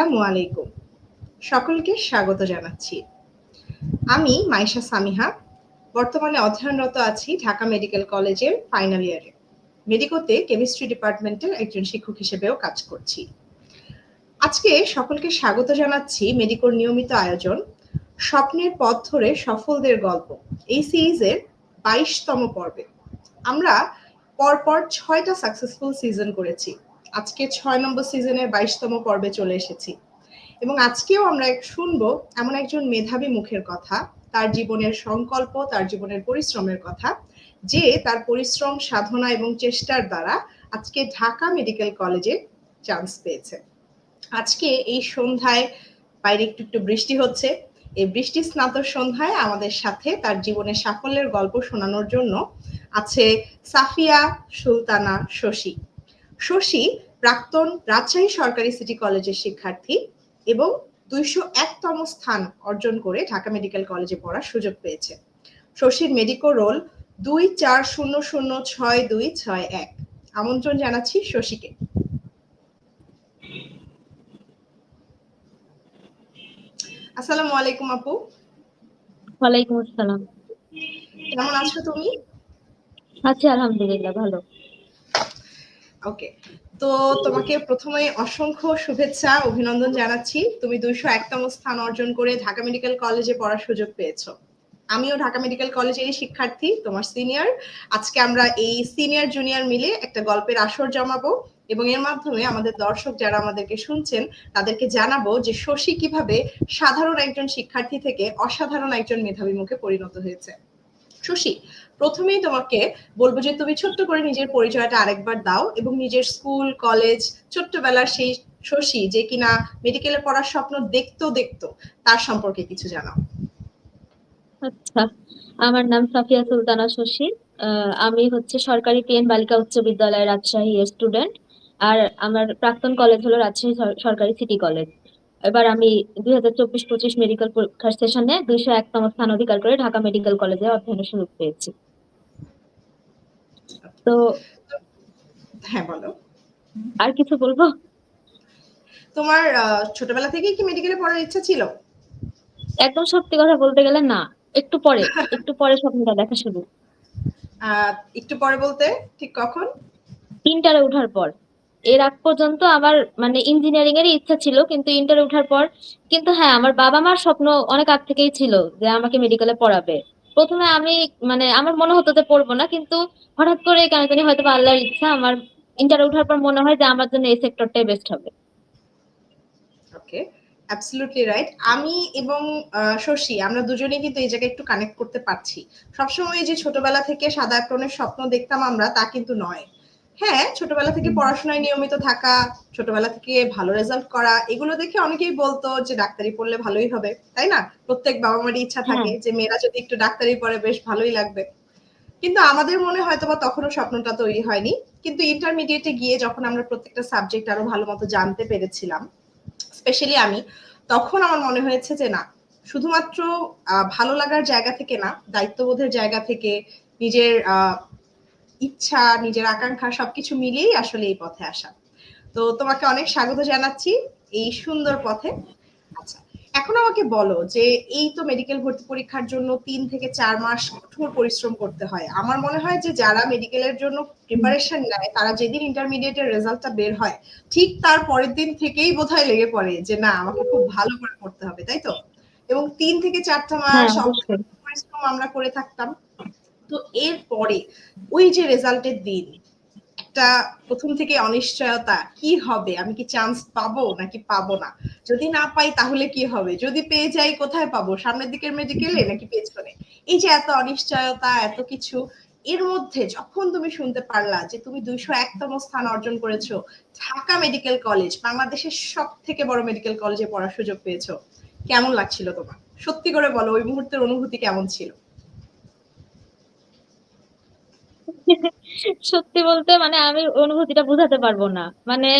আসসালামু আলাইকুম। সকলকে স্বাগত জানাচ্ছি। আমি মাইশা সামিহা। বর্তমানে অধ্যয়নরত আছি ঢাকা মেডিকেল কলেজের ফাইনাল ইয়ারে। মেডিকোতে কেমিস্ট্রি ডিপার্টমেন্টের একজন শিক্ষক হিসেবেও কাজ করছি। আজকে সকলকে স্বাগত জানাচ্ছি মেডিকোর নিয়মিত আয়োজন, স্বপ্নের পথ ধরে সফলদের গল্প। এই সিরিজের বাইশতম পর্বে। আমরা পরপর ছয়টা সাকসেসফুল সিজন করেছি। আজকে ছয় নম্বর সিজনের বাইশতম পর্বে চলে এসেছি। এবং আজকেও আমরা শুনব এমন একজন মেধাবী মুখের কথা, তার জীবনের সংকল্প, তার জীবনের পরিশ্রমের কথা, যে তার পরিশ্রম, সাধনা এবং চেষ্টার দ্বারা আজকে ঢাকা মেডিকেল কলেজে চান্স পেয়েছে। আজকে এই সন্ধ্যায় বাইরে একটু একটু বৃষ্টি হচ্ছে। এই বৃষ্টি স্নাত সন্ধ্যায় আমাদের সাথে তার জীবনের সাফল্যের গল্প শোনানোর জন্য আছে সাফিয়া সুলতানা শশী। শশী প্রাক্তন রাজশাহী সরকারি সিটি কলেজের শিক্ষার্থী এবং দুইশো একতম স্থান অর্জন করে ঢাকা মেডিকেল কলেজে পড়ার সুযোগ পেয়েছে। শশীর মেডিকো রোল দুই চার শূন্য শূন্য ছয় দুই ছয় এক। আমন্ত্রণ জানাচ্ছি শশীকে। আসসালামু আলাইকুম আপু। ওয়ালাইকুম আসসালাম। কেমন আছো তুমি? আছি আলহামদুলিল্লাহ ভালো। ওকে তো তোমাকে প্রথমে অসংখ্য শুভেচ্ছা, অভিনন্দন জানাচ্ছি। তুমি দুইশো একতম স্থান অর্জন করে ঢাকা মেডিকেল কলেজে পড়ার সুযোগ পেয়েছ। আমিও ঢাকা মেডিকেল কলেজেরই শিক্ষার্থী, তোমার সিনিয়র। আজকে আমরা এই সিনিয়র, জুনিয়র মিলে একটা গল্পের আসর জমাবো এবং এর মাধ্যমে আমাদের দর্শক যারা আমাদেরকে শুনছেন, তাদেরকে জানাব যে শশী কীভাবে সাধারণ একজন শিক্ষার্থী থেকে অসাধারণ একজন মেধাবী মুখে পরিণত হয়েছে। শশী প্রথমেই তোমাকে বলব যে তুমি ছোট্ট করে নিজের পরিচয়টা আরেকবার দাও এবং নিজের স্কুল, কলেজ, ছোট্টবেলার সেই শশী যে কিনা মেডিকেলে পড়ার স্বপ্ন দেখতো দেখতো, তার সম্পর্কে কিছু জানাও। আচ্ছা আমার নাম সাফিয়া সুলতানা শশী। আমি হচ্ছে সরকারি পিএন বালিকা উচ্চ বিদ্যালয় রাজশাহী স্টুডেন্ট আর আমার প্রাক্তন কলেজ হলো রাজশাহী সরকারি সিটি কলেজ এবার আমি দুই হাজার চব্বিশ পঁচিশ মেডিকেল পরীক্ষার সেশনে দুইশো একতম স্থান অধিকার করে ঢাকা মেডিকেল কলেজে অধ্যয়নের সুযোগ পেয়েছি। তো হ্যাঁ বলো। আর কিছু বলব? তোমার ছোটবেলা থেকেই কি মেডিকেলে পড়ার ইচ্ছা ছিল? একদম সত্যি কথা বলতে গেলে না। একটু পরে একটু পরে স্বপ্নটা দেখা শুরু। একটু পরে বলতে ঠিক কখন? ইন্টারে ওঠার পর। এর আগ পর্যন্ত আমার মানে ইঞ্জিনিয়ারিং এর ইচ্ছা ছিল কিন্তু ইন্টারে ওঠার পর কিন্তু হ্যাঁ আমার বাবা মার স্বপ্ন অনেক আগ থেকেই ছিল যে আমাকে মেডিকেলে পড়াবে। প্রথমে আমি মানে আমার মনে হতো যে পড়ব না, কিন্তু হঠাৎ করে কেন জানি হয়তো আল্লাহর ইচ্ছা, আমার ইন্টার উঠার পর মনে হয় যে আমার জন্য এই সেক্টরটাই বেস্ট হবে। ওকে অ্যাবসলিউটলি রাইট আমি এবং শশী, আমরা দুজনেই কিন্তু এই জায়গায় একটু কানেক্ট করতে পারছি। সবসময় যে ছোটবেলা থেকে সাদা অ্যাপ্রনের স্বপ্ন দেখতাম আমরা, তা কিন্তু নয়। হ্যাঁ ছোটবেলা থেকে পড়াশোনায় নিয়মিত থাকা ছোটবেলা থেকে ভালো রেজাল্ট করা এগুলো দেখে অনেকেই বলতো যে ডাক্তারি পড়লে ভালোই হবে তাই না? প্রত্যেক বাবা মারই ইচ্ছা থাকে যে মেয়েরা যদি একটু ডাক্তারি পড়ে বেশ ভালোই লাগবে। কিন্তু আমাদের মনে হয়তো বা তখনও স্বপ্নটা তৈরি হয়নি। কিন্তু ইন্টারমিডিয়েটে গিয়ে যখন আমরা প্রত্যেকটা সাবজেক্ট আরও ভালো মতো জানতে পেরেছিলাম স্পেশালি আমি তখন আমার মনে হয়েছে যে না শুধুমাত্র ভালো লাগার জায়গা থেকে না দায়িত্ববোধের জায়গা থেকে নিজের ইচ্ছা নিজের আকাঙ্ক্ষা সবকিছু মিলিয়েই আসলে এই পথে আসা। তো তোমাকে অনেক স্বাগত জানাচ্ছি এই সুন্দর পথে। আচ্ছা এখন আমাকে বলো যে এই তো মেডিকেল ভর্তি পরীক্ষার জন্য তিন থেকে চার মাস কঠোর পরিশ্রম করতে হয়। আমার মনে হয় যে যারা মেডিকেলের জন্য প্রিপারেশন নেয় তারা যেদিন ইন্টারমিডিয়েটের রেজাল্টটা বের হয় ঠিক তার পরের দিন থেকেই বোধহয় লেগে পড়ে যে না আমাকে খুব ভালো করে পড়তে হবে তাই তো? এবং তিন থেকে চারটা মাস পরিশ্রম আমরা করে থাকতাম। তো এর পরে ওই যে রেজাল্টের দিন, একটা প্রথম থেকে অনিশ্চয়তা, কি হবে? আমি কি চান্স পাবো নাকি পাবো না? যদি না পাই তাহলে কি হবে? যদি পেয়ে যাই কোথায় পাবো? সামনের দিকের মেডিকেলে নাকি পেছনে? এই যে এত অনিশ্চয়তা, এত কিছু, এর মধ্যে যখন তুমি শুনতে পারলা যে তুমি দুইশো একতম স্থান অর্জন করেছ, ঢাকা মেডিকেল কলেজ বাংলাদেশের সব থেকে বড় মেডিকেল কলেজে পড়ার সুযোগ পেয়েছ, কেমন লাগছিল তোমার? সত্যি করে বলো, ওই মুহূর্তের অনুভূতি কেমন ছিল? সত্যি বলতে মানে আমি অনুভূতিটা বুঝাতে পারব না। মানে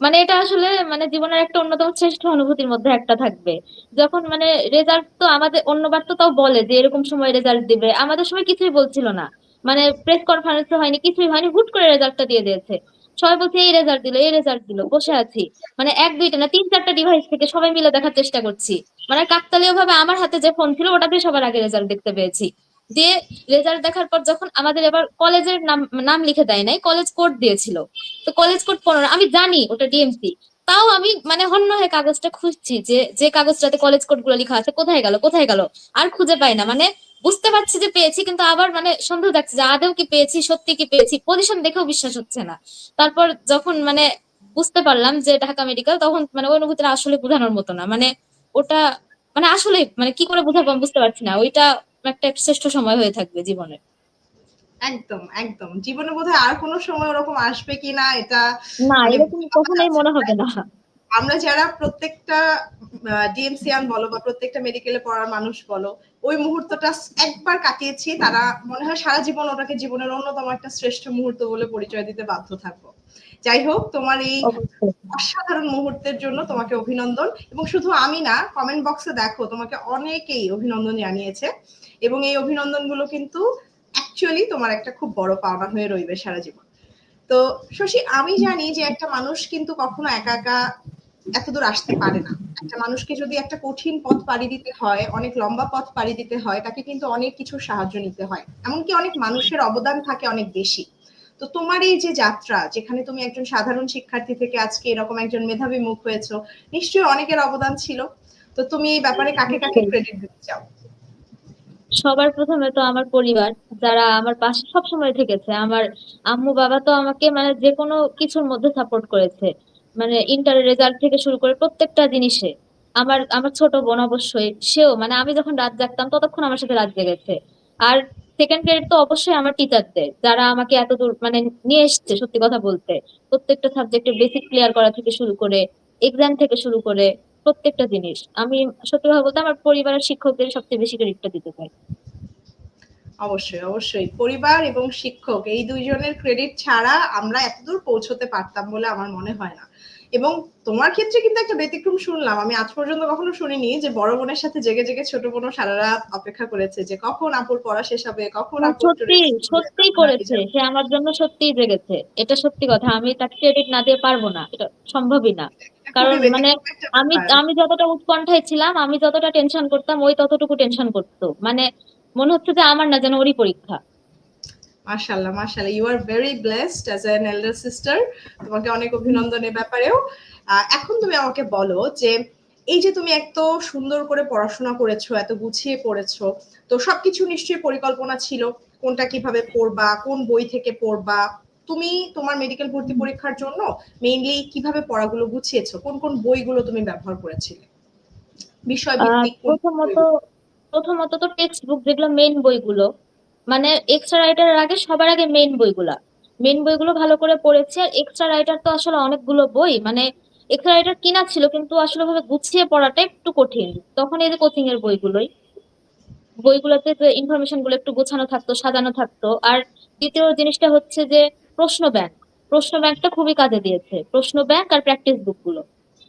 মানে এটা আসলে মানে জীবনের একটা অন্যতম শ্রেষ্ঠ অনুভূতির মধ্যে একটা থাকবে। যখন মানে রেজাল্ট তো আমাদের অন্যবার তো তাও বলে যে এরকম সময় রেজাল্ট দিবে। আমাদের সময় কিছুই বলছিল না। মানে প্রেস কনফারেন্স হয়নি, কিছুই হয়নি, হুট করে রেজাল্টটা দিয়ে দিয়েছে। সবাই বলছে, এই রেজাল্ট দিল, এই রেজাল্ট দিল, বসে আছি। মানে এক, দুইটা না, তিন, চারটা ডিভাইস থেকে সবাই মিলে দেখার চেষ্টা করছি। মানে কাকতালীয় ভাবে আমার হাতে যে ফোন ছিল ওটাতে সবার আগে রেজাল্ট দেখতে পেয়েছি। দিয়ে রেজাল্ট দেখার পর যখন আমাদের এবার কলেজের নাম নাম লিখে দেয় নাই কলেজ কোড দিয়েছিল। তো কলেজ কোড পনেরো আমি জানি ওটা ডিএমসি তাও আমি মানে হন্য হয়ে কাগজটা খুঁজছি যে যে কাগজটাতে কলেজ কোডগুলো লেখা আছে, কোথায় গেল কোথায় গেল? আর খুঁজে পাই না। মানে বুঝতে পারছি যে পেয়েছি, কিন্তু আবার মানে সন্দেহ থাকছে যে আদেও কি পেয়েছি, সত্যি কি পেয়েছি পজিশন দেখেও বিশ্বাস হচ্ছে না। তারপর যখন মানে বুঝতে পারলাম যে ঢাকা মেডিকেল তখন মানে ওই অনুভূতিটা আসলে বোঝানোর মতো না। মানে ওটা মানে আসলে মানে কি করে বোঝাবো বুঝতে পারছি না। ওইটা একটা শ্রেষ্ঠ সময় হয়ে থাকবে জীবনে। একদম একদম। জীবনে বোধহয় আর কোনো সময় ওরকম আসবে কিনা এটা না মানে এরকম কখনোই মনে হবে না। আমরা যারা প্রত্যেকটা ডিএমসিয়ান বলো বা প্রত্যেকটা মেডিকেলে পড়ার মানুষ বলো ওই মুহূর্তটা একবার কাটিয়েছি তারা মনে হয় সারা জীবন ওটাকে জীবনের অন্যতম একটা শ্রেষ্ঠ মুহূর্ত বলে পরিচয় দিতে বাধ্য থাকব। যাই হোক তোমার এই অসাধারণ মুহূর্তের জন্য তোমাকে অভিনন্দন। এবং শুধু আমি না কমেন্ট বক্সে দেখো তোমাকে অনেকেই অভিনন্দন জানিয়েছে। এবং এই অভিনন্দনগুলো কিন্তু অ্যাকচুয়ালি তোমার একটা খুব বড় পাওনা হয়ে রইবে সারা জীবন। তো শশী আমি জানি যে একটা মানুষ কিন্তু কখনো একা একা এতদূর আসতে পারে না। একটা মানুষকে যদি একটা কঠিন পথ পাড়ি দিতে হয় অনেক লম্বা পথ পাড়ি দিতে হয় তাকে কিন্তু অনেক কিছু সাহায্য নিতে হয়। এমনকি অনেক মানুষের অবদান থাকে অনেক বেশি। তো তোমার এই যে যাত্রা, যেখানে তুমি একজন সাধারণ শিক্ষার্থী থেকে আজকে এরকম একজন মেধাবী মুখ হয়েছো, নিশ্চয়ই অনেকের অবদান ছিল। তো তুমি এই ব্যাপারে কাকে কাকে ক্রেডিট দিতে চাও? সবার প্রথমে তো আমার পরিবার, যারা আমার পাশে সবসময় থেকেছে। আমার আম্মু, বাবা তো আমাকে মানে যে কোনো কিছুর মধ্যে সাপোর্ট করেছে। মানে ইন্টার রেজাল্ট থেকে শুরু করে প্রত্যেকটা জিনিসে। আমার আমার ছোট বোন অবশ্যই, সেও মানে আমি যখন রাত জাগতাম ততক্ষণ আমার সাথে রাত জেগেছে। আর সেকেন্ড ক্রেডিট তো অবশ্যই আমার টিচারদের যারা আমাকে এত দূর মানে নিয়ে এসছে সত্যি কথা বলতে। প্রত্যেকটা সাবজেক্টের বেসিক ক্লিয়ার করা থেকে শুরু করে এক্সাম থেকে শুরু করে, প্রত্যেকটা জিনিস। আমি সত্যি কথা বলতে আমার পরিবারের শিক্ষকদের সবচেয়ে বেশি ক্রেডিটটা দিতে চাই। অবশ্যই অবশ্যই। পরিবার এবং শিক্ষক, এই দুইজনের ক্রেডিট ছাড়া আমরা এতদূর পৌঁছতে পারতাম বলে আমার মনে হয় না। এবং তোমার ক্ষেত্রে কিন্তু একটা ব্যতিক্রম শুনলাম। আমি আজ পর্যন্ত কখনো শুনিনি যে বড় বোনের সাথে জেগে জেগে ছোট বোনও সারা রাত অপেক্ষা করেছে যে কখন আপুর পড়া শেষ হবে কখন সত্যি সত্যি করেছে। সে আমার জন্য সত্যিই জেগেছে। এটা সত্যি কথা। আমি তাকে ক্রেডিট না দিয়ে পারব না। এটা সম্ভবই না। কারণ মানে আমি আমি যতটা উৎকণ্ঠায় ছিলাম আমি যতটা টেনশন করতাম ওই ততটুকু টেনশন করতো। মানে মনে হচ্ছে যে আমার না যেন ওরই পরীক্ষা। মাশাল্লাহ মাশাল্লাহ you are very blessed as an elder sister তোমাকে অনেক অভিনন্দন এ ব্যাপারেও। এখন তুমি আমাকে বলো যে এই যে তুমি এত সুন্দর করে পড়াশোনা করেছ এত গুছিয়ে পড়েছো তো সবকিছু নিশ্চয়ই পরিকল্পনা ছিল। কোনটা কীভাবে পড়বা কোন বই থেকে পড়বা? তুমি তোমার মেডিকেল ভর্তি পরীক্ষার জন্য মেইনলি কীভাবে পড়াগুলো গুছিয়েছো? কোন কোন বইগুলো তুমি ব্যবহার করেছিলে? বিষয় ভিত্তিক প্রথমত প্রথমত তো টেক্সট বুক যেগুলো মেইন বইগুলো। মানে এক্সট্রা রাইটারের আগে সবার আগে মেইন বইগুলা। মেন বইগুলো ভালো করে পড়েছি আর এক্সট্রা রাইটার তো আসলে অনেকগুলো বই মানে এক্সট্রা রাইটার কিনা ছিল কিন্তু আসলে ভাবে গুছিয়ে পড়াটা একটু কঠিন। তখন এই যে কোচিং এর বইগুলোই। বইগুলোতে যে ইনফরমেশনগুলো একটু গোছানো থাকতো, সাজানো থাকতো। আর দ্বিতীয় জিনিসটা হচ্ছে যে প্রশ্ন ব্যাংক প্রশ্ন ব্যাংকটা খুবই কাজে দিয়েছে। প্রশ্ন ব্যাংক আর প্র্যাকটিস বুকগুলো।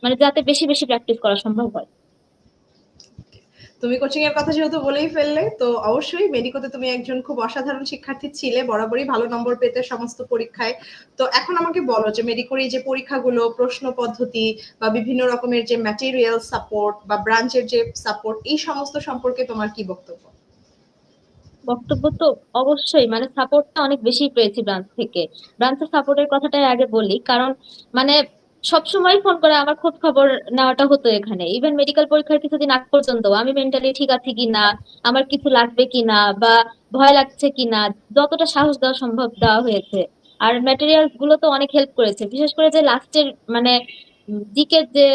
মানে যাতে বেশি বেশি প্র্যাকটিস করা সম্ভব হয়। তুমি কোচিং এর কথা যেহেতু বলেই ফেললে, তো অবশ্যই মেডিকোতে তুমি একজন খুব অসাধারণ শিক্ষার্থী ছিলে, বরাবরই ভালো নম্বর পেতে সমস্ত পরীক্ষায়। তো এখন আমাকে বলো যে মেডিকোর এই যে পরীক্ষাগুলো, প্রশ্ন পদ্ধতি বা বিভিন্ন রকমের যে ম্যাটেরিয়াল সাপোর্ট বা ব্রাঞ্চের যে সাপোর্ট এই সমস্ত সম্পর্কে তোমার কি বক্তব্য? বক্তব্য তো অবশ্যই মানে সাপোর্টটা অনেক বেশি পেয়েছি ব্রাঞ্চ থেকে। ব্রাঞ্চের সাপোর্টের কথাটাই আগে বলি, কারণ মানে সবসময় ফোন করে আমার খোঁজ খবর নেওয়াটা হতো এখানে। ইভেন মেডিকেল পরীক্ষার কিছুদিন আগ পর্যন্ত আমি মেন্টালি ঠিক আছি কিনা, আমার কিছু লাগবে কিনা বা ভয় লাগছে কিনা, যতটা সাহস দেওয়া সম্ভব দেওয়া হয়েছে। আর ম্যাটেরিয়ালসগুলো তো অনেক হেল্প করেছে। বিশেষ করে যে লাস্টের মানে দিকে যে,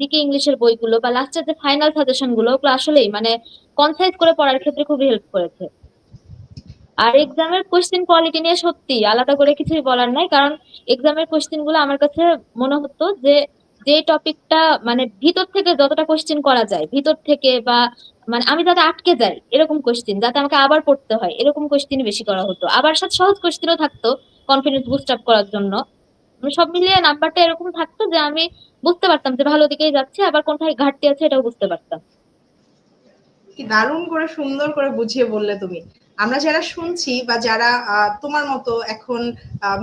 দিকে ইংলিশের বইগুলো বা লাস্টের যে ফাইনাল সাজেশনগুলো আসলেই মানে কনসাইজ করে পড়ার ক্ষেত্রে খুবই হেল্প করেছে। আর এক্সামের কোশ্চেন কোয়ালিটি নিয়ে সত্যি আলাদা করে কিছুই বলার নাই, কারণ এক্সামের কোশ্চেনগুলো আমার কাছে মনে হতো যে যে টপিকটা মানে ভিতর থেকে যতটা কোশ্চেন করা যায়, ভিতর থেকে বা মানে আমি যাতে আটকে যাই, এরকম কোশ্চেন যাতে আমাকে আবার পড়তে হয়, এরকম কোশ্চেন বেশি করা হতো। আবার সাথে সহজ কোশ্চেনও থাকতো কনফিডেন্স বুস্ট আপ করার জন্য। মানে সব মিলিয়ে নাম্বারটা এরকম থাকতো যে আমি বুঝতে পারতাম যে ভালো দিকেই যাচ্ছে, আবার কোনটায় ঘাটতি আছে এটাও বুঝতে পারতাম। কি দারুণ করে সুন্দর করে বুঝিয়ে বললে তুমি। আমরা যারা শুনছি বা যারা তোমার মতো এখন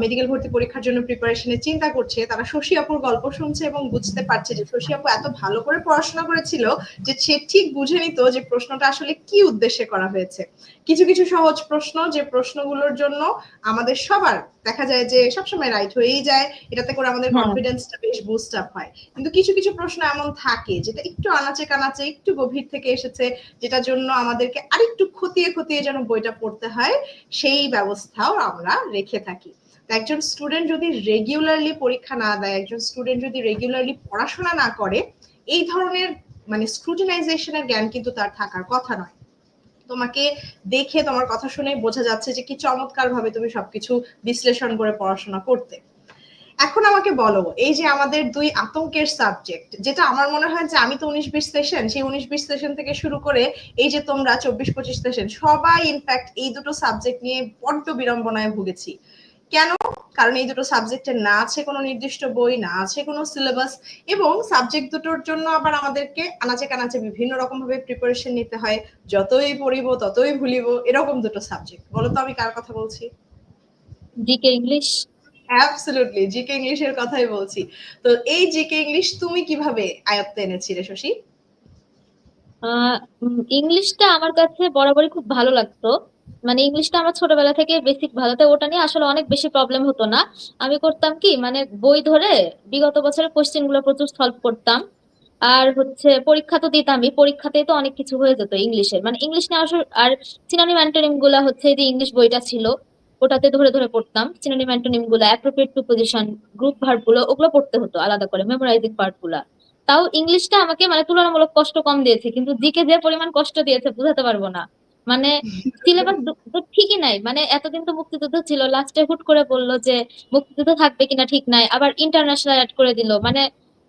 মেডিকেল ভর্তি পরীক্ষার জন্য প্রিপারেশনে চিন্তা করছে, তারা শশী আপুর গল্প শুনছে এবং বুঝতে পারছে যে শশী আপু এত ভালো করে পড়াশোনা করেছিল যে সে ঠিক বুঝে নিত যে প্রশ্নটা আসলে কি উদ্দেশ্যে করা হয়েছে। কিছু কিছু সহজ প্রশ্ন যে প্রশ্নগুলোর জন্য আমাদের সবার দেখা যায় যে সবসময় রাইট হয়েই যায়। এটাতে করে আমাদের। কনফিডেন্সটা বেশ বুস্ট আপ হয়। কিন্তু কিছু কিছু প্রশ্ন এমন থাকে যেটা একটু আনাচে কানাচে একটু গভীর থেকে এসেছে যেটার জন্য আমাদেরকে আরেকটু খতিয়ে খতিয়ে যেন বইটা পড়তে হয় সেই ব্যবস্থাও আমরা রেখে থাকি। তো একজন স্টুডেন্ট যদি রেগুলারলি পরীক্ষা না দেয় একজন স্টুডেন্ট যদি রেগুলারলি পড়াশোনা না করে এই ধরনের মানে স্ক্রুটিনাইজেশনের জ্ঞান কিন্তু তার থাকার কথা নয়। তোমাকে দেখে তোমার কথা শুনে বোঝা যাচ্ছে যে কি চমৎকার ভাবে তুমি সবকিছু বিশ্লেষণ করে পড়াশোনা করতে। এখন আমাকে বলো, এই যে আমাদের দুই আতঙ্কের সাবজেক্ট যেটা আমার মনে হয় যে আমি তো উনিশ বিশ সেশন সেই উনিশ বিশ সেশন থেকে শুরু করে এই যে তোমরা চব্বিশ পঁচিশ সেশন সবাই ইনফ্যাক্ট এই দুটো সাবজেক্ট নিয়ে বড্ড বিড়ম্বনায় ভুগেছি। কেন? কারণ এই দুটো সাবজেক্টের না আছে কোনো নির্দিষ্ট বই না আছে কোনো সিলেবাস এবং সাবজেক্ট দুটোর জন্য আবার আমাদেরকে আনাচে কানাচে বিভিন্ন রকম ভাবে প্রিপারেশন নিতে হয়। যতই পড়িব ততই ভুলিব এরকম দুটো সাবজেক্ট বলো তো আমি কার কথা বলছি? GK English. অ্যাবসলিউটলি জিকে ইংলিশের কথাই বলছি। তো এই জিকে ইংলিশ তুমি কীভাবে আয়ত্তে এনেছিলে শশী? ইংলিশটা আমার কাছে বরাবরই খুব ভালো লাগতো। মানে ইংলিশটা আমার ছোটবেলা থেকে বেসিক ভালো। তাই ওটা নিয়ে আসলে অনেক বেশি প্রবলেম হতো না। আমি করতাম কি মানে বই ধরে বিগত বছরের কোশ্চেনগুলো প্রচুর সলভ করতাম। আর হচ্ছে পরীক্ষা তো দিতামই, পরীক্ষাতেই তো অনেক কিছু হয়ে যেত ইংলিশের মানে ইংলিশ নিয়ে আসলে আর সিনোনিম অ্যান্টোনিমগুলা হচ্ছে যে ইংলিশ বইটা ছিল, ওটাতে ধরে ধরে পড়তাম। সিনোনিম অ্যান্টোনিমগুলা অ্যাপ্রোপ্রিয়েট টু পজিশন গ্রুপ ভার্বগুলো, ওগুলো পড়তে হতো আলাদা করে মেমোরাইজিং পার্টগুলা। তাও ইংলিশটা আমাকে মানে তুলনামূলক কষ্ট কম দিয়েছে, কিন্তু জিকে যে পরিমাণ কষ্ট দিয়েছে, বুঝাতে পারব না। মানে সিলেবাস তো ঠিকই নাই। মানে এতদিন তো মুক্তিযুদ্ধ ছিল লাস্টে হুট করে বলল যে মুক্তিযুদ্ধ থাকবে কিনা ঠিক নাই আবার ইন্টারন্যাশনাল অ্যাড করে দিল মানে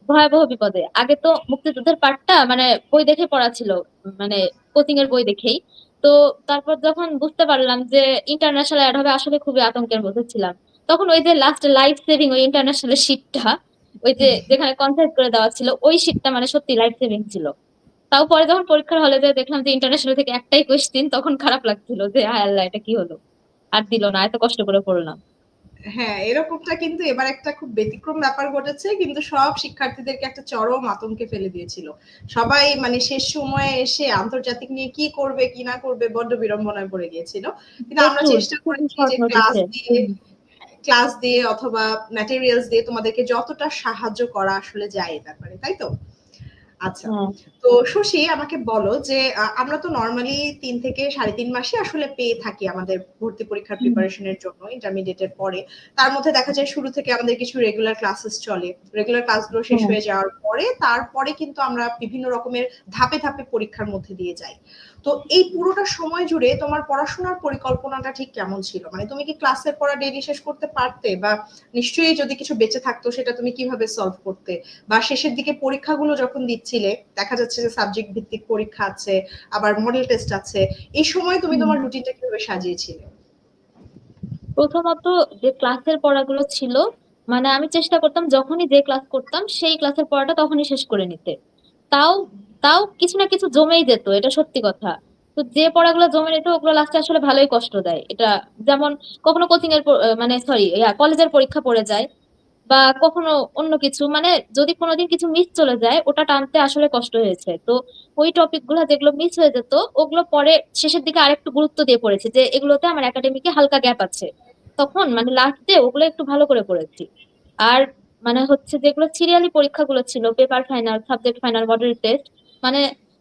ভয়াবহ বিপদে। আগে তো মুক্তিযুদ্ধের পার্টটা মানে বই দেখে পড়া ছিল মানে কোচিং এর বই দেখেই। তো তারপর যখন বুঝতে পারলাম যে ইন্টারন্যাশনাল অ্যাড হবে আসলে খুবই আতঙ্কের মধ্যে ছিলাম। তখন ওই যে লাস্ট লাইফ সেভিং ওই ইন্টারন্যাশনাল শিটটা ওই যে যেখানে কনসার্ট করে দেওয়া ছিল ওই শিটটা মানে সত্যি লাইফ সেভিং ছিল। তাও পরে যখন পরীক্ষার হলে যে দেখলাম যে ইন্টারন্যাশনাল থেকে একটাই কোয়েশ্চেন তখন খারাপ লাগছিল যে হায় আল্লাহ এটা কি হলো? আর দিল না এত কষ্ট করে পড়লাম। হ্যাঁ এরকমটা কিন্তু এবার একটা খুব ব্যতিক্রম ব্যাপার ঘটেছে কিন্তু সব শিক্ষার্থীদেরকে একটা চরম আতঙ্কে ফেলে দিয়েছিল। সবাই মানে শেষ সময়ে এসে আন্তর্জাতিক নিয়ে কি করবে কি না করবে বড্ড বিড়ম্বনায় পড়ে গিয়েছিল। কিন্তু আমরা চেষ্টা করেছি যে ক্লাস দিয়ে ক্লাস দিয়ে অথবা ম্যাটেরিয়ালস দিয়ে তোমাদেরকে যতটা সাহায্য করা আসলে যায় এ ব্যাপারে তাই তো? আচ্ছা। তো শশী আমাকে বলো যে আমরা তো নর্মালি তিন থেকে সাড়ে তিন মাসে আসলে পেয়ে থাকি আমাদের ভর্তি পরীক্ষার। প্রিপারেশনের জন্য ইন্টারমিডিয়েটের পরে। তার মধ্যে দেখা যায় শুরু থেকে আমাদের কিছু রেগুলার ক্লাসেস চলে। রেগুলার ক্লাসগুলো শেষ হয়ে যাওয়ার পরে তারপরে কিন্তু আমরা বিভিন্ন রকমের ধাপে ধাপে পরীক্ষার মধ্যে দিয়ে যাই। তো এই পুরোটা সময় জুড়ে তোমার পড়াশোনার পরিকল্পনাটা ঠিক কেমন ছিল? মানে তুমি কি ক্লাসের পড়া ডেইলি শেষ করতে পারতে বা নিশ্চয়ই যদি কিছু বেঁচে থাকতো সেটা তুমি কীভাবে সলভ করতে? বা শেষের দিকে পরীক্ষাগুলো যখন দিচ্ছিলে দেখা যাচ্ছে যে সাবজেক্ট ভিত্তিক পরীক্ষা আছে আবার মডেল টেস্ট আছে এই সময় তুমি তোমার রুটিনটা কীভাবে সাজিয়েছিলে? প্রথমত যে ক্লাসের পড়াগুলো ছিল মানে আমি চেষ্টা করতাম যখনই যে ক্লাস করতাম সেই ক্লাসের পড়াটা তখনই শেষ করে নিতে। তাও তাও কিছু না কিছু জমেই যেত, এটা সত্যি কথা। তো যে পড়াগুলো জমে নিত ওগুলো লাস্টে আসলে ভালোই কষ্ট দেয়। এটা যেমন কখনো কোচিং এর মানে সরি কলেজের পরীক্ষা পড়ে যায় বা কখনো অন্য কিছু মানে যদি কোনোদিন কিছু মিস চলে যায়, ওটা টানতে আসলে কষ্ট হয়েছে। তো ওই টপিকগুলো যেগুলো মিস হয়ে যেত, ওগুলো পরে শেষের দিকে আরেকটু গুরুত্ব দিয়ে পড়েছি যে এগুলোতে আমার একাডেমিকে হালকা গ্যাপ আছে। তখন মানে লাস্টে ওগুলো একটু ভালো করে পড়েছি। আর মানে হচ্ছে যেগুলো সিরিয়ালি পরীক্ষাগুলো ছিল paper final subject final model test মানে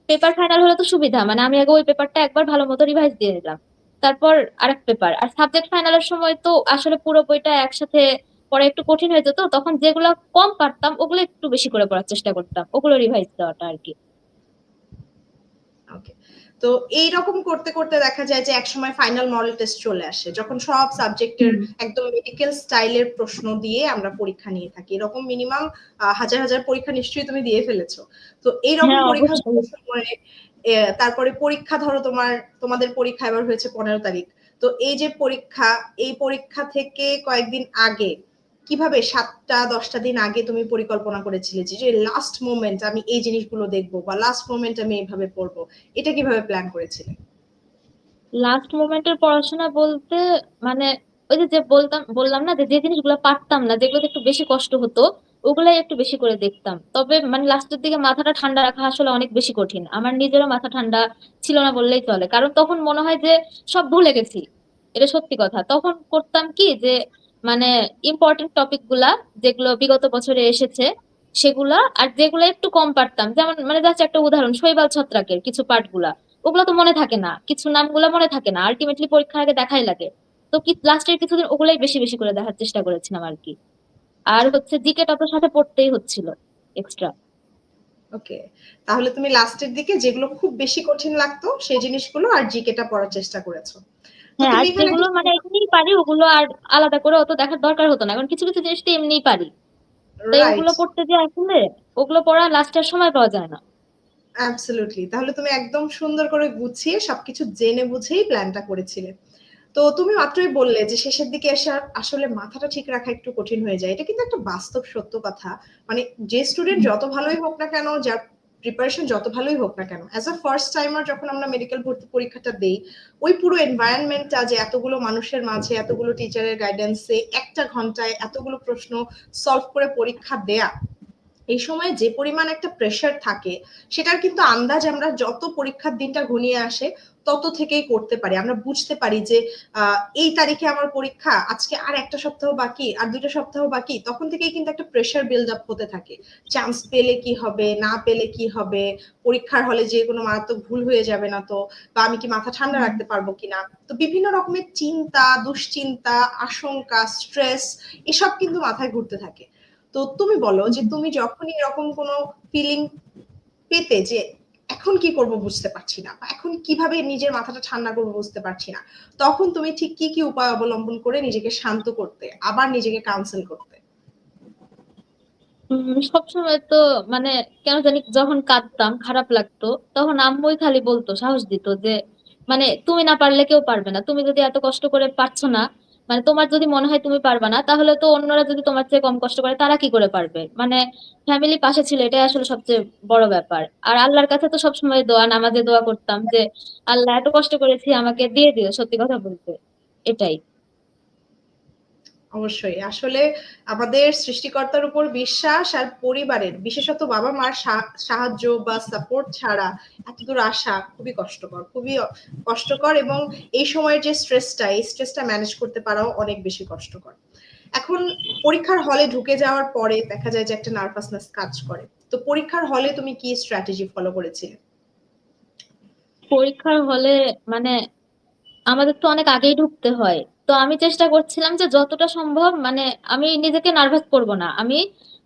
পেপার ফাইনাল হলে তো সুবিধা মানে আমি আগে ওই পেপারটা একবার ভালো মতো রিভাইজ দিয়ে দিলাম তারপর আরেক পেপার আর সাবজেক্ট ফাইনালের সময় তো আসলে পুরো বইটা একসাথে পড়া একটু কঠিন হয়ে যেত, তখন যেগুলো কম পারতাম, ওগুলো একটু বেশি করে পড়ার চেষ্টা করতাম, ওগুলো রিভাইজ দেওয়াটা আর কি। ওকে তো এই রকম করতে করতে দেখা যায় যে একসময় ফাইনাল মডেল টেস্ট চলে আসে যখন সব সাবজেক্টের। একদম মেডিকেল স্টাইলের প্রশ্ন দিয়ে আমরা পরীক্ষা নিয়ে থাকি এরকম মিনিমাম হাজার হাজার পরীক্ষা নিশ্চয়ই তুমি দিয়ে ফেলেছো তো এইরকম হ্যাঁ, পরীক্ষা। সময়ে তারপরে পরীক্ষা ধরো তোমার তোমাদের পরীক্ষা এবার হয়েছে পনেরো তারিখ তো এই যে পরীক্ষা এই পরীক্ষা থেকে কয়েকদিন আগে কীভাবে সাতটা, দশটা দিন আগে তুমি পরিকল্পনা করেছিলে যে লাস্ট মোমেন্ট আমি এই জিনিসগুলো দেখব বা লাস্ট মোমেন্ট আমি এইভাবে পড়ব এটা কীভাবে প্ল্যান করেছিলে? লাস্ট মোমেন্টের পড়াশোনা বলতে মানে ওই যে বলতাম, বললাম না যে জিনিসগুলো পারতাম না, যেগুলোতে একটু বেশি কষ্ট হতো, ওগুলাই একটু বেশি করে দেখতাম। তবে মানে লাস্টের দিকে মাথাটা ঠান্ডা রাখা আসলে অনেক বেশি কঠিন। আমার নিজেরও মাথা ঠান্ডা ছিল না বললেই চলে। কারণ তখন মনে হয় যে সব ভুলে গেছি। এটা সত্যি কথা। তখন করতাম কি যে মানে ইম্পর্টেন্ট টপিকগুলা যেগুলো বিগত বছরে এসেছে, সেগুলা আর যেগুলো একটু কম পারতাম। যেমন মানে যাচ্ছে একটা উদাহরণ, শৈবাল ছত্রাকের কিছু পার্টগুলা। ওগুলো তো মনে থাকে না, কিছু নামগুলো মনে থাকে না আলটিমেটলি পরীক্ষার আগে দেখাই লাগে। তো কি লাস্টের কিছুদিন ওগুলাই বেশি বেশি করে দেখার চেষ্টা করেছিলাম আর কি। আর হচ্ছে জিকেটা তো সাথে পড়তেই হচ্ছিল এক্সট্রা ওকে, তাহলে তুমি লাস্টের দিকে যেগুলো খুব বেশি কঠিন লাগতো, সেই জিনিসগুলো আর জিকেটা পড়ার চেষ্টা করেছ। হ্যাঁ আর যেগুলো মানে এমনিই পারি ওগুলো আর আলাদা করে অত দেখার দরকার হতো না কারণ কিছু কিছু জিনিস তো এমনিই পারি। তাই ওগুলো পড়তে যে আসলে ওগুলো পড়া লাস্টের সময় পাওয়া যায় না। অ্যাবসলিউটলি তাহলে তুমি একদম সুন্দর করে গুছিয়ে সবকিছু জেনে বুঝেই প্ল্যানটা করেছিলে। তো তুমি মাত্রই বললে যে শেষের দিকে এসে আসলে মাথাটা ঠিক রাখা একটু কঠিন হয়ে যায়। এটা কিন্তু একটা বাস্তব সত্য কথা। মানে যে স্টুডেন্ট যত ভালোই হোক না কেন যার প্রিপারেশন যত ভালোই হোক না কেন অ্যাজ আ ফার্স্ট টাইমার যখন আমরা মেডিকেল ভর্তি পরীক্ষাটা দেই, ওই পুরো এনভায়রনমেন্টটা যে এতগুলো মানুষের মাঝে, এতগুলো টিচারের গাইডেন্সে একটা ঘন্টায় এতগুলো প্রশ্ন সলভ করে পরীক্ষা দেয়া, এই সময় যে পরিমাণ একটা প্রেশার থাকে, সেটার কিন্তু আন্দাজ আমরা যত পরীক্ষার দিনটা ঘনিয়ে আসে তত থেকেই করতে পারি। আমরা বুঝতে পারি যে এই তারিখে আমার পরীক্ষা আজকে আর একটা সপ্তাহ বাকি আর দুটো সপ্তাহ বাকি তখন থেকেই কিন্তু একটা প্রেশার বিল্ড আপ হতে থাকে। চান্স পেলে কি হবে না পেলে কি হবে পরীক্ষার হলে যে কোনো মারাত্মক ভুল হয়ে যাবে না তো বা আমি কি মাথা ঠান্ডা রাখতে পারব কিনা তো বিভিন্ন রকমের চিন্তা দুশ্চিন্তা আশঙ্কা স্ট্রেস এসব কিন্তু মাথায় ঘুরতে থাকে। তো তুমি বলো যে তুমি যখনই এরকম কোনো ফিলিং পেতে যে এখন কি করব বুঝতে পারছি না, বা এখন কীভাবে নিজের মাথাটা ঠান্ডা করব বুঝতে পারছি না। তখন তুমি ঠিক কি কি উপায় অবলম্বন করে নিজেকে শান্ত করতে, আবার নিজেকে কাউন্সিল করতে? সবসময় তো মানে কেন জানি যখন কাঁদতাম, খারাপ লাগতো, তখন আম্মুই খালি বলতো, সাহস দিত যে মানে তুমি না পারলে কেউ পারবে না। তুমি যদি এত কষ্ট করে পারছ না মানে তোমার যদি মনে হয় তুমি পারবা না, তাহলে তো অন্যরা যদি তোমার চেয়ে কম কষ্ট করে, তারা কি করে পারবে? মানে ফ্যামিলি পাশে ছিল, এটাই আসলে সবচেয়ে বড় ব্যাপার। আর আল্লাহর কাছে তো সবসময় দোয়া, নামাজে দোয়া করতাম যে, আল্লাহ, এত কষ্ট করেছি, আমাকে দিয়ে দিও, সত্যি কথা বলতে। এটাই। অবশ্যই। আসলে আমাদের সৃষ্টিকর্তার উপর বিশ্বাস আর পরিবারের, বিশেষত বাবা মার সাহায্য বা সাপোর্ট ছাড়া এতদূর আসা খুবই কষ্টকর খুবই কষ্টকর এবং এই সময়ের যে স্ট্রেসটা এই স্ট্রেসটা ম্যানেজ করতে পারাও অনেক বেশি কষ্টকর। এখন পরীক্ষার হলে ঢুকে যাওয়ার পরে দেখা যায় যে একটা নার্ভাসনেস কাজ করে। তো পরীক্ষার হলে তুমি কি স্ট্র্যাটেজি ফলো করেছিলে? পরীক্ষার হলে মানে আমাদের তো অনেক আগেই ঢুকতে হয়। তো আমি চেষ্টা করছিলাম যে যতটা সম্ভব মানে আমি নিজেকে নার্ভাস করব না। আমি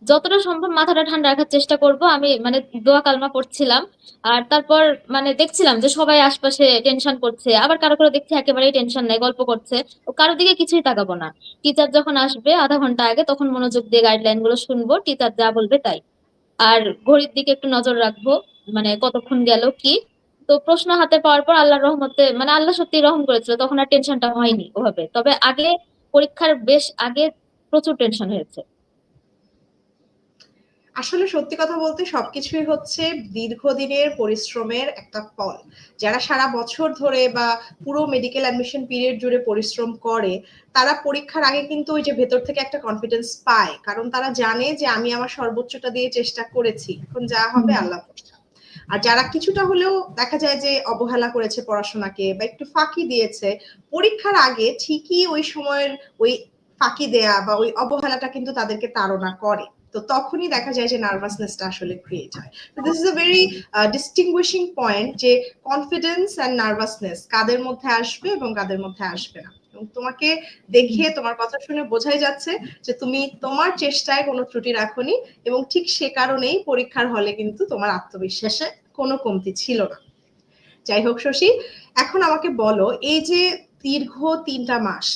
যতটা সম্ভব মাথাটা ঠান্ডা রাখার চেষ্টা করব। আমি মানে দোয়া কালমা পড়ছিলাম। আর তারপর মানে দেখছিলাম যে সবাই আশপাশে টেনশন করছে। আবার কারও কারও দেখছি একেবারেই টেনশন নাই, গল্প করছে। ও কারও দিকে কিছুই তাকাবো না। টিচার যখন আসবে আধা ঘণ্টা আগে, তখন মনোযোগ দিয়ে গাইডলাইনগুলো শুনব টিচার যা বলবে তাই। আর ঘড়ির দিকে একটু নজর রাখব মানে কতক্ষণ গেল, কি তো প্রশ্ন হাতে পাওয়ার পর আল্লাহর রহমতে মানে আল্লাহ সত্যি রহম করেছিল তখন আর টেনশনটা হয়নি ওভাবে। তবে আগে পরীক্ষার বেশ আগে প্রচুর টেনশন হয়েছে। আসলে সত্যি কথা বলতে সবকিছুই হচ্ছে দীর্ঘদিনের পরিশ্রমের একটা ফল। যারা সারা বছর ধরে বা পুরো মেডিকেল অ্যাডমিশন পিরিয়ড জুড়ে পরিশ্রম করে তারা পরীক্ষার আগে কিন্তু ওই যে ভেতর থেকে একটা কনফিডেন্স পায়। কারণ তারা জানে যে আমি আমার সর্বোচ্চটা দিয়ে চেষ্টা করেছি। এখন যা হবে আল্লাহ ভরসা। আর যারা কিছুটা হলেও দেখা যায় যে অবহেলা করেছে পড়াশোনাকে বা একটু ফাঁকি দিয়েছে, পরীক্ষার আগে ঠিকই ওই সময়ের ওই ফাঁকি দেয়া বা ওই অবহেলাটা কিন্তু তাদেরকে তাড়না করে। তো তখনই দেখা যায় যে নার্ভাসনেসটা আসলে ক্রিয়েট হয়। তো this is a very distinguishing point যে কনফিডেন্স অ্যান্ড নার্ভাসনেস কাদের মধ্যে আসবে এবং কাদের মধ্যে আসবে না। এবং তোমাকে দেখে, তোমার কথা শুনে বোঝাই যাচ্ছে যে তুমি তোমার চেষ্টায় কোনো ত্রুটি রাখনি এবং ঠিক সে কারণেই পরীক্ষার হলে কিন্তু তোমার আত্মবিশ্বাসে কোনো কমতি ছিল না। যাই হোক শশী এখন আমাকে বলো এই যে দীর্ঘ তিনটা মাস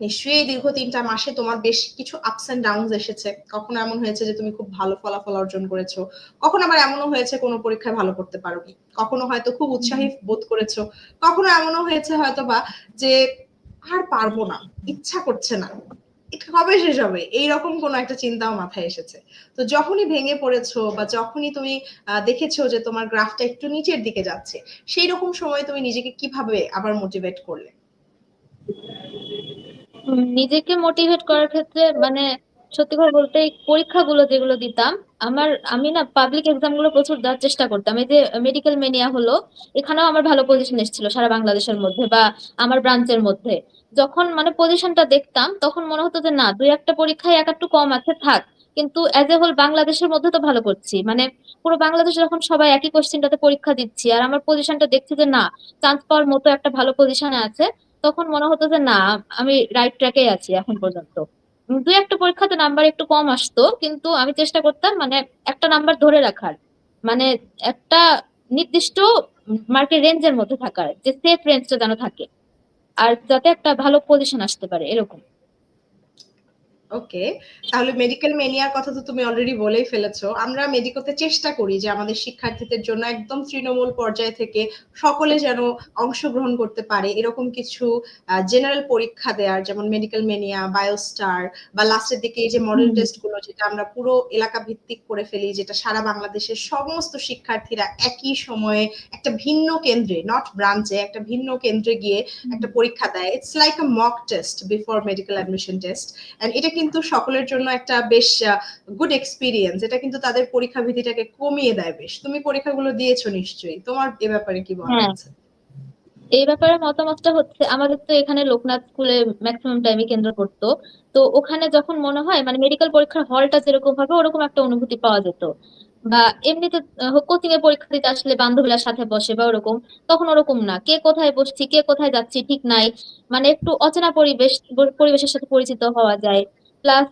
নিশ্চয়ই দীর্ঘ তিনটা মাসে তোমার বেশ কিছু আপস এন্ড ডাউনস এসেছে। কখনো এমন হয়েছে যে তুমি খুব ভালো ফলাফল অর্জন করেছ? কখনো আবার এমনও হয়েছে কোনো পরীক্ষায় ভালো করতে পারোনি? কখনো হয়তো খুব উৎসাহী বোধ করেছ? কখনো এমনও হয়েছে হয়তো বা যে আর পারব না ইচ্ছা করছে না। কবে শেষ হবে। এইরকম কোনো একটা চিন্তাও মাথায় এসেছে। তো যখনই ভেঙে পড়েছো বা যখনই তুমি দেখেছ যে তোমার গ্রাফটা একটু নিচের দিকে যাচ্ছে, সেই রকম সময় তুমি নিজেকে কীভাবে আবার মোটিভেট করলে? নিজেকে মোটিভেট করার ক্ষেত্রে মানে সত্যি কথা বলতে পরীক্ষাগুলো যেগুলো দিতাম, আমার, আমি না পাবলিক এক্সামগুলো প্রচুর দেওয়ার চেষ্টা করতাম। এই যে মেডিকেল মেনিয়া হলো, এখানেও আমার ভালো পজিশন এসেছিল সারা বাংলাদেশের মধ্যে বা আমার ব্রাঞ্চের মধ্যে। যখন মানে পজিশনটা দেখতাম, তখন মনে হতো যে না, দুই একটা পরীক্ষায় এক একটু কম আছে, থাক। কিন্তু অ্যাজ এ হোল বাংলাদেশের মধ্যে তো ভালো করছি। মানে পুরো বাংলাদেশে যখন সবাই একই কোশ্চেনটাতে পরীক্ষা দিচ্ছি আর আমার পজিশনটা দেখছি যে না চান্স পাওয়ার মতো একটা ভালো পজিশনে আছে, তখন মনে হতো যে না, আমি রাইট ট্র্যাকেই আছি এখন পর্যন্ত। দুই একটা পরীক্ষাতে নাম্বার একটু কম আসতো, কিন্তু আমি চেষ্টা করতাম মানে একটা নাম্বার ধরে রাখার। মানে একটা নির্দিষ্ট মার্কেট রেঞ্জের মধ্যে থাকার, যে সেফ রেঞ্জটা যেন থাকে। আর যাতে একটা ভালো পজিশন আসতে পারে, এরকম। ওকে তাহলে মেডিকেল মেনিয়ার কথা তো তুমি অলরেডি বলেই ফেলেছো। আমরা মেডিকোতে চেষ্টা করি যে আমাদের শিক্ষার্থীদের জন্য একদম তৃণমূল পর্যায় থেকে সকলে যেন অংশগ্রহণ করতে পারে। এরকম কিছু জেনারেল পরীক্ষা দেওয়ার যেমন মেডিকেল মেনিয়া বায়োস্টার বা লাস্টের দিকে এই যে মডেল টেস্টগুলো যেটা আমরা পুরো এলাকা ভিত্তিক করে ফেলি যেটা সারা বাংলাদেশের সমস্ত শিক্ষার্থীরা একই সময়ে একটা ভিন্ন কেন্দ্রে নট ব্রাঞ্চে একটা ভিন্ন কেন্দ্রে গিয়ে একটা পরীক্ষা দেয়। It's like a mock test before medical admission test and এটা কিন্তু সকলের জন্য একটা বেশ গুড এক্সপিরিয়েন্স এটা কিন্তু তাদের পরীক্ষা ভীতিটাকে কমিয়ে দেয় বেশ। তুমি পরীক্ষাগুলো দিয়েছ নিশ্চয়ই। তোমার এ ব্যাপারে কি বলা হ্যাঁ। আছে? এই ব্যাপারে মতামতটা হচ্ছে আমাদের তো এখানে লোকনাথ স্কুলে ম্যাক্সিমাম টাইমে কেন্দ্র করতো। তো ওখানে যখন মনে হয় মানে মেডিকেল পরীক্ষার হলটা যেরকম হবে ওরকম একটা অনুভূতি পাওয়া যেত। বা এমনিতে কোচিং এ পরীক্ষা দিতে আসলে বান্ধবীরা সাথে বসে বা ওরকম তখন ওরকম না। কে কোথায় বসছি কে কোথায় যাচ্ছি ঠিক নাই। মানে একটু অচেনা পরিবেশ পরিবেশের সাথে পরিচিত হওয়া যায়। প্লাস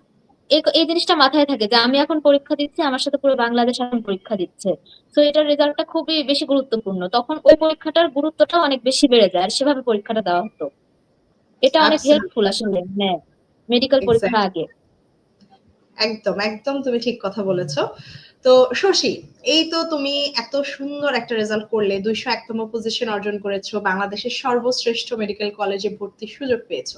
এই জিনিসটা মাথায় থাকে যে আমি এখন পরীক্ষা দিচ্ছি আমার সাথে পুরো বাংলাদেশ এখন পরীক্ষা দিচ্ছে। তো এটার রেজাল্টটা খুবই বেশি গুরুত্বপূর্ণ। তখন ওই পরীক্ষাটার গুরুত্বটা অনেক বেশি বেড়ে যায় আর সেভাবে পরীক্ষাটা দেওয়া হতো। এটা অনেক. হেল্পফুল আসলে হ্যাঁ মেডিকেল পরীক্ষা আগে। একদম একদম তুমি ঠিক কথা বলেছ। তো শশী এই তো তুমি এত সুন্দর একটা রেজাল্ট করলে দুইশো একতম পজিশন অর্জন করেছ বাংলাদেশের সর্বশ্রেষ্ঠ মেডিকেল কলেজে ভর্তির সুযোগ পেয়েছ।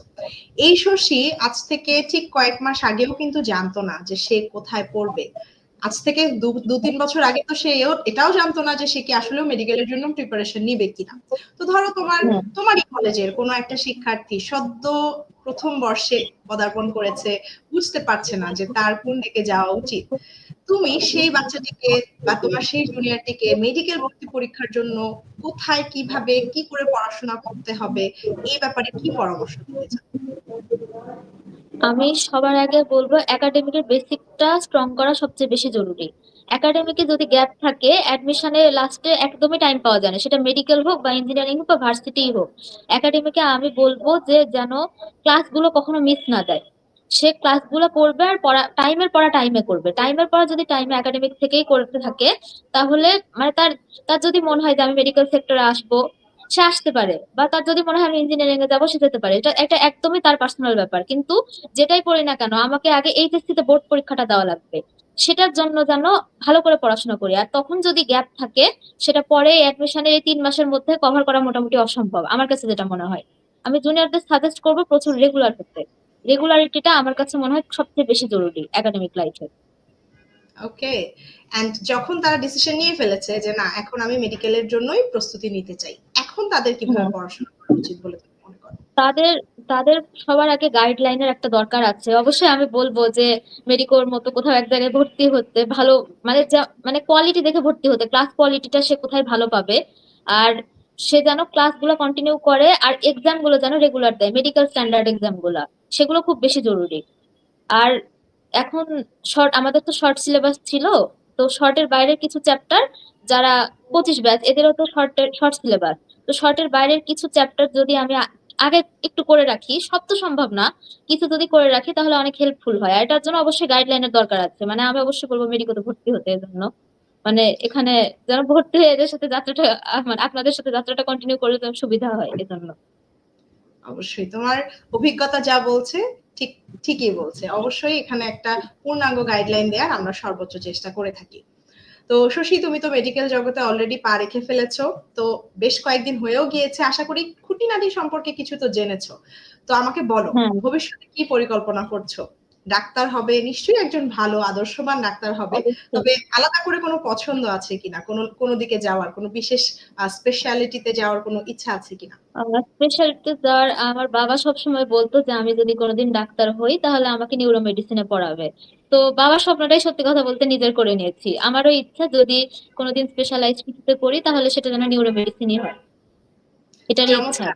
এই শশী আজ থেকে ঠিক কয়েক মাস আগেও কিন্তু জানতো না যে সে কোথায় পড়বে। আজ থেকে দু- তিন বছর আগে তো সে এটাও জানতো না যে সে কি আসলেও মেডিকেলের জন্য প্রিপারেশন নিবে কিনা। তো ধরো তোমার হুম। তোমারই কলেজের কোনো একটা শিক্ষার্থী সদ্য প্রথম বর্ষে পদার্পণ করেছে, বুঝতে পারছে না যে তার কোন দিকে যাওয়া উচিত। তুমি সেই বাচ্চাটিকে বা তোমার সেই জুনিয়রটিকে মেডিকেল ভর্তি পরীক্ষার জন্য কোথায়, কীভাবে, কি করে পড়াশোনা করতে হবে, এই ব্যাপারে কি পরামর্শ দিতে চাও? আমি সবার আগে বলব একাডেমিকের বেসিকটা স্ট্রং করা সবচেয়ে বেশি জরুরি। একাডেমিকে যদি গ্যাপ থাকে অ্যাডমিশনে লাস্টে একদমই টাইম পাওয়া যায় না। সেটা মেডিকেল হোক বা ইঞ্জিনিয়ারিং হোক বা ভার্সিটি হোক। একাডেমিকে আমি বলব যে, যেন ক্লাসগুলো কখনো মিস না দেয় সে ক্লাসগুলো করবে আর পড়া টাইমের পড়া টাইমে করবে। টাইমের পড়া যদি টাইমে একাডেমিক থেকেই করতে থাকে, তাহলে মানে তার তার যদি মনে হয় যে, আমি মেডিকেল সেক্টরে আসব, সে আসতে পারে। বা তার যদি মনে হয় আমি ইঞ্জিনিয়ারিং এ যাব, সে যেতে পারে। এটা একটা একদমই তার পার্সোনাল ব্যাপার। কিন্তু যেটাই পড়ি না কেন, আমাকে আগে এইচএসসি তে বোর্ড পরীক্ষাটা দেওয়া লাগবে। সেটার জন্য যেন ভালো করে পড়াশোনা করি। আর তখন যদি গ্যাপ থাকে সেটা পরে অ্যাডমিশনের এই তিন মাসের মধ্যে কভার করা মোটামুটি অসম্ভব আমার কাছে যেটা মনে হয়। আমি জুনিয়রদের সাজেস্ট করব প্রচুর রেগুলার করতে রেগুলারিটিটা আমার কাছে মনে হয় সবচেয়ে বেশি জরুরি একাডেমিক লাইফে ওকে এন্ড যখন তারা ডিসিশন নিয়ে ফেলেছে যে না এখন আমি মেডিকেলের জন্যই প্রস্তুতি নিতে চাই এখন তাদের কীভাবে পড়াশোনা করা উচিত বলে তুমি মনে করো? তাদের তাদের সবার আগে গাইডলাইনের একটা দরকার আছে। অবশ্যই আমি বলব যে মেডিকোর মতো কোথাও এক জায়গায় ভর্তি হতে ভালো মানে যা মানে কোয়ালিটি দেখে ভর্তি হতে ক্লাস কোয়ালিটিটা সে কোথায় ভালো পাবে। আর সে যেন ক্লাসগুলো কন্টিনিউ করে, আর এক্সামগুলো যেন রেগুলার দেয় মেডিকেল স্ট্যান্ডার্ড এক্সামগুলা সেগুলো খুব বেশি জরুরি। আর এখন শর্ট আমাদের তো শর্ট সিলেবাস ছিল, তো শর্টের বাইরের কিছু চ্যাপ্টার যারা পঁচিশ ব্যাচ এদেরও তো শর্টের শর্ট সিলেবাস তো শর্টের বাইরের কিছু চ্যাপ্টার যদি আমি আগে একটু করে রাখি, সব তো সম্ভব না। কিছু যদি করে রাখি তাহলে অনেক হেল্পফুল হয়। এটার জন্য অবশ্যই গাইডলাইনের দরকার আছে। মানে আমি অবশ্যই বলব মেডিকোতে ভর্তি হতে এর জন্য মানে এখানে যেন ভর্তি হয়ে এদের সাথে যাত্রাটা মানে আপনাদের সাথে যাত্রাটা কন্টিনিউ করলে যেন সুবিধা হয় এজন্য। অবশ্যই। তোমার অভিজ্ঞতা যা বলছে, ঠিক, ঠিকই বলছে। অবশ্যই এখানে একটা পূর্ণাঙ্গ গাইডলাইন দেওয়ার আমরা সর্বোচ্চ চেষ্টা করে থাকি। তো শশী, তুমি তো মেডিকেল জগতে অলরেডি পা রেখে ফেলেছো। তো বেশ কয়েকদিন হয়েও গিয়েছে। আশা করি খুঁটিনাটি সম্পর্কে কিছু তো জেনেছো। তো আমাকে বলো। ভবিষ্যতে কি পরিকল্পনা করছ? ডাক্তার হবে নিশ্চয়ই একজন ভালো আদর্শবান ডাক্তার হবে। তবে আলাদা করে কোনো পছন্দ আছে কিনা? কোনো কোনো দিকে যাওয়ার কোনো বিশেষ স্পেশালিটিতে যাওয়ার কোনো ইচ্ছা আছে কিনা? আমার স্পেশালিটি যাওয়ার আমার বাবা সবসময় বলতো যে আমি যদি কোনোদিন ডাক্তার হই তাহলে আমাকে নিউরো মেডিসিনে পড়াবে। তো বাবার স্বপ্নটাই সত্যি কথা বলতে নিজের করে নিয়েছি। আমারও ইচ্ছা যদি কোনোদিন স্পেশালাইজ কিছুতে করি তাহলে সেটা যেন নিউরো মেডিসিনই হয়। এটারই ইচ্ছা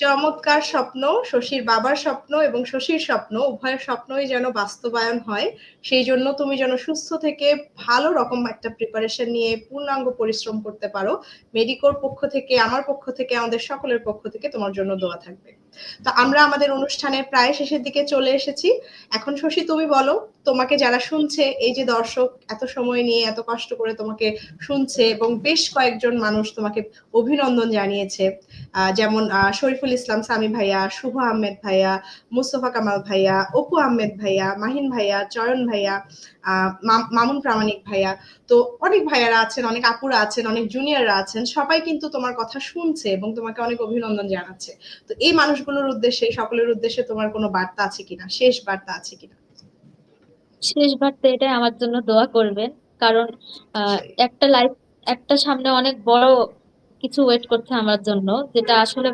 চমৎকার। স্বপ্ন শশীর বাবার স্বপ্ন এবং শশীর স্বপ্ন উভয়ের স্বপ্নই যেন বাস্তবায়ন হয় সেই জন্য তুমি যেন সুস্থ থেকে ভালো রকম একটা প্রিপারেশন নিয়ে পূর্ণাঙ্গ পরিশ্রম করতে পারো। মেডিকোর পক্ষ থেকে আমার পক্ষ থেকে আমাদের সকলের পক্ষ থেকে তোমার জন্য দোয়া থাকবে। তো আমরা আমাদের অনুষ্ঠানের প্রায় শেষের দিকে চলে এসেছি। এখন শশী, তুমি বলো, তোমাকে যারা শুনছে, এই যে দর্শক, এত সময় নিয়ে, এত কষ্ট করে তোমাকে শুনছে এবং বেশ কয়েকজন মানুষ তোমাকে অভিনন্দন জানিয়েছে। যেমন শরীফুল ইসলাম, সামি ভাইয়া, শুভ আহমেদ ভাইয়া, মুস্তফা কামাল ভাইয়া, অপু আহমেদ ভাইয়া, মাহিন ভাইয়া, চয়ন ভাইয়া মামুন প্রামাণিক ভাইয়া। তো অনেক ভাইয়ারা আছেন, অনেক আপুরা আছেন, অনেক জুনিয়ররা আছেন, সবাই কিন্তু তোমার কথা শুনছে এবং তোমাকে অনেক অভিনন্দন জানাচ্ছে। তো এই মানুষগুলোর উদ্দেশ্যে সকলের উদ্দেশ্যে তোমার কোনো বার্তা আছে কিনা? শেষ বার্তা আছে কিনা? শেষ বার্তা এটাই আমার জন্য দোয়া করবেন। কারণ একটা লাইফ একটা সামনে অনেক বড় কিছু ওয়েট করছে আমার জন্য যেটা আসলে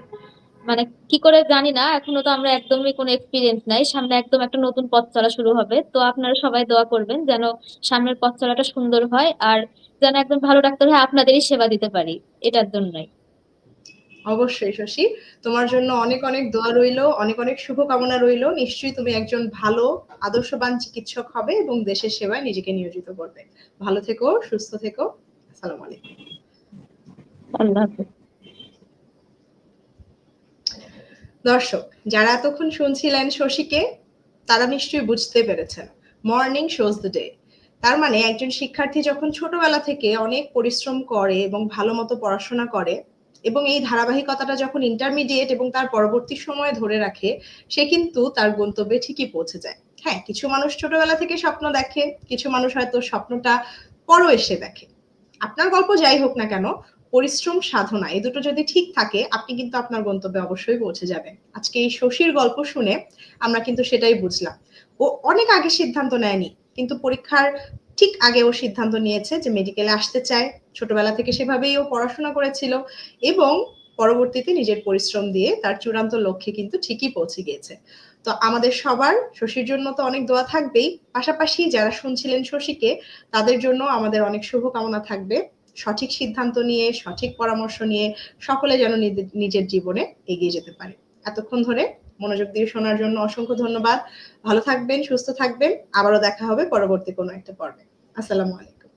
মানে কি করে জানি না এখনও তো আমরা একদমই কোনো এক্সপিরিয়েন্স নাই। সামনে একদম একটা নতুন পথ চলা শুরু হবে। তো আপনারা সবাই দোয়া করবেন যেন সামনের পথ চলাটা সুন্দর হয় আর যেন একদম ভালো ডাক্তার হয়ে আপনাদেরই সেবা দিতে পারি এটার জন্যই। অবশ্যই শশী। তোমার জন্য অনেক অনেক দোয়া রইল অনেক অনেক শুভকামনা রইল। নিশ্চয়ই তুমি একজন ভালো আদর্শবান চিকিৎসক হবে এবং দেশের সেবায় নিজেকে নিয়োজিত করবে। ভালো থেকো সুস্থ থেকো। আসসালামু আলাইকুম। আল্লাহ দর্শক যারা এতক্ষণ শুনছিলেন শশীকে তারা নিশ্চয়ই বুঝতে পেরেছেন। Morning shows the day. তার মানে একজন শিক্ষার্থী যখন ছোটবেলা থেকে অনেক পরিশ্রম করে এবং ভালো মতো পড়াশোনা করে এবং এই ধারাবাহিকতাটা যখন ইন্টারমিডিয়েট এবং তার পরবর্তী সময়ে ধরে রাখে, সে কিন্তু তার গন্তব্যে ঠিকই পৌঁছে যায়। হ্যাঁ কিছু মানুষ ছোটবেলা থেকে স্বপ্ন দেখে, কিছু মানুষ হয়তো স্বপ্নটা পরও এসে দেখে। আপনার গল্প যাই হোক না কেন, পরিশ্রম, সাধনা, এই দুটো যদি ঠিক থাকে, আপনি কিন্তু আপনার গন্তব্যে অবশ্যই পৌঁছে যাবেন। আজকে এই শশীর গল্প শুনে আমরা কিন্তু সেটাই বুঝলাম। ও অনেক আগে সিদ্ধান্ত নেয়নি, কিন্তু পরীক্ষার ঠিক আগে ও সিদ্ধান্ত নিয়েছে যে মেডিকেলে আসতে চায়। ছোটবেলা থেকে সেভাবেই ও পড়াশোনা করেছিল এবং পরবর্তীতে নিজের পরিশ্রম দিয়ে তার চূড়ান্ত লক্ষ্যে কিন্তু ঠিকই পৌঁছে গিয়েছে। তো আমাদের সবার, শশীর জন্য তো অনেক দোয়া থাকবেই। পাশাপাশি যারা শুনছিলেন শশীকে, তাদের জন্য আমাদের অনেক শুভকামনা থাকবে। সঠিক সিদ্ধান্ত নিয়ে, সঠিক পরামর্শ নিয়ে সকলে যেন নিজে- নিজের জীবনে এগিয়ে যেতে পারে। এতক্ষণ ধরে মনোযোগ দিয়ে শোনার জন্য অসংখ্য ধন্যবাদ। ভালো থাকবেন, সুস্থ থাকবেন। আবারও দেখা হবে পরবর্তী কোনো একটা পর্বে। আসসালামু আলাইকুম